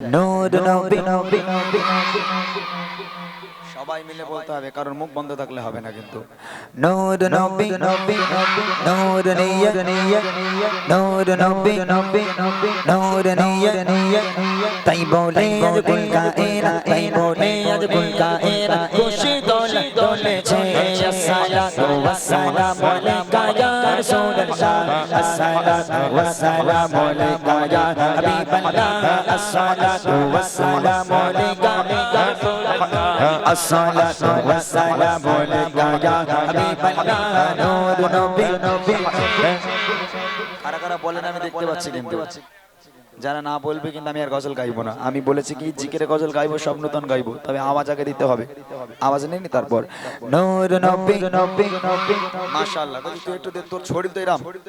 নূর নবী নবী সবাই মিলে বলতে হবে, কারণ মুখ বন্ধ থাকলে হবে না কিন্তু। নূর নবী নবী, নূর নিয়ত নূর নবী নবী, নূর নিয়ত তাই বলে আজ কুল কায়না তাই বলে আজ কুল কায়না খুশি দোলে দোলেছে আসসালাতু ওয়াসসালামু আলাইকা ইয়া রাসূলুল্লাহ আসসালাতু ওয়াসসালামু আলাইকা ইয়া হাবিবাল্লাহ আসসালাতু ওয়াসসালামু আলাইকা ইয়া রাসূলুল্লাহ আসসালাতু ওয়াসসালামু আলাইকা ইয়া হাবিবাল্লাহ নূর নবী নবী কারা কারা বলেন আমি দেখতে পাচ্ছি কিন্তু যারা না বলবে কিন্তু আমি আর গজল গাইবো না আমি বলেছি কি জিকের গজল গাইবো সব নতুন গাইবো তবে আওয়াজ আগে দিতে হবে আওয়াজ নেই নি তারপর নূর নবী নবী নবী মাশাআল্লাহ তো তুই একটু দে, তোর শরীর তো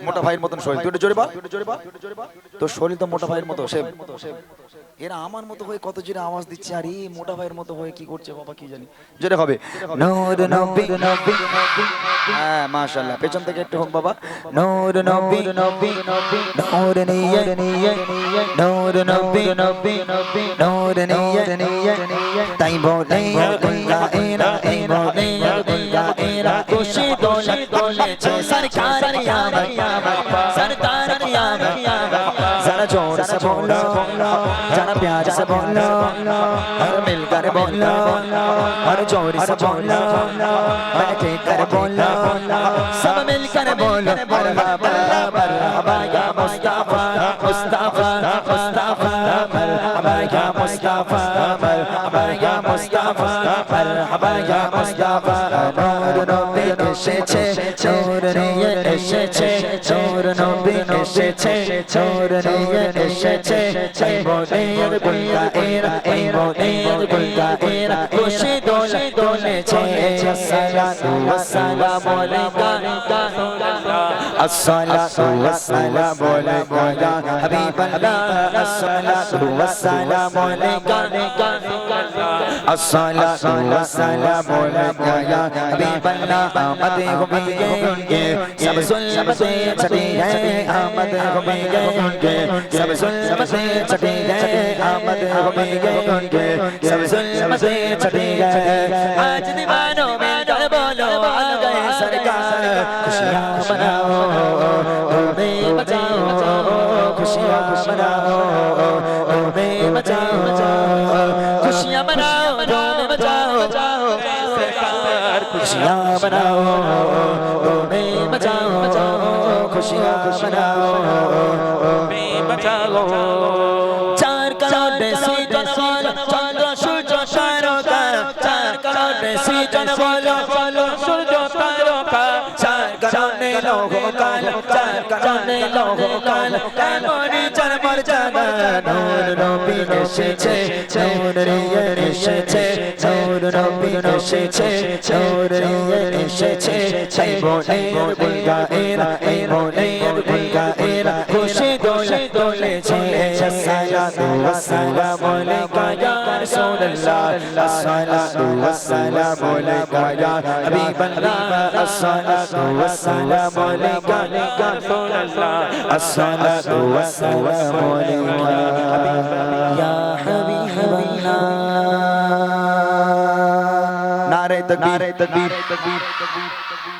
মোটা ভাইয়ের মতন শরীর তুই একটু জোরে বল তোর শরীর তো মোটা ভাইয়ের মতো সে এরা আমার মতো হয়ে কত জোরে আওয়াজ দিচ্ছে আর এই মোটা ভাইয়ের মতো হয়ে কি করছে বাবা কি জানি জোরে হবে নূর নবী নবী হ্যাঁ মাশাআল্লাহ পেছন থেকে একটু হোক বাবা নূর নবী নবী নূর নিয়ত নূর নবী নবী নূর নিয়ত তাই বলে কুল কায়না তাই বলে কুল কায়না খুশি দোলে দোলেছে সরকার কিয়ামত जरा जोर से बोलो जरा प्यार से बोलो हर मिलकर बोलो हर जोर से बोलो बैठे कर बोलो सब मिलकर बोलो मरहबा मरहबा या मुस्ताफा বাবা ইয়া মুস্তাফা আমার নবী এসেছে চোর নিয়ে এসেছে চোর নবী এসেছে চোর নিয়ে এসেছে এই মনের গুলটা এরা এই মনের গুলটা এরা الصلاة والسلام عليك يا حبيب الله. آمد ہوئی ہے ان کے سب ظلمتیں چھٹی ہیں آمد ہوئی ہے ان کے سب ظلمتیں چھٹی ہیں آمد ہوئی ہے ان کے سب ظلمتیں چھٹی ہیں آج دیوانوں میں جو بولو آ گئے سرکار خوشیاں مناؤ खुशियां मनाओ तुम्हें बचाओ सरकार खुशियां मनाओ तुम्हें बचाओ खुशियां मनाओ तुम्हें बचाओ चार करोड़ देसी जनबल चंद्र सूर्य तारों का चार करोड़ देसी जनबल चंद्र सूर्य तारों का चार करोड़ लोगों का चार करोड़ लोगों का এমনই চরমর জানা নূর নবী এসেছে নূর নিয়ে এসেছে নূর নবী এসেছে নূর নিয়ে এসেছে এই বলে বুলগা এরা, এই বলে বুলগা এরা, খুশি দোলে দোলেছে আসসালাতু ওয়াসসালামু আলাইকা ইয়া রাসূলুল্লাহ, আসসালাতু ওয়াসসালামু আলাইকা ইয়া হাবিবাল্লাহ, আসসালাতু ওয়াসসালামু আলাইকা ইয়া রাসূলুল্লাহ, আসসালাতু ওয়াসসালামু আলাইকা ইয়া तकबीर नारे तकबीर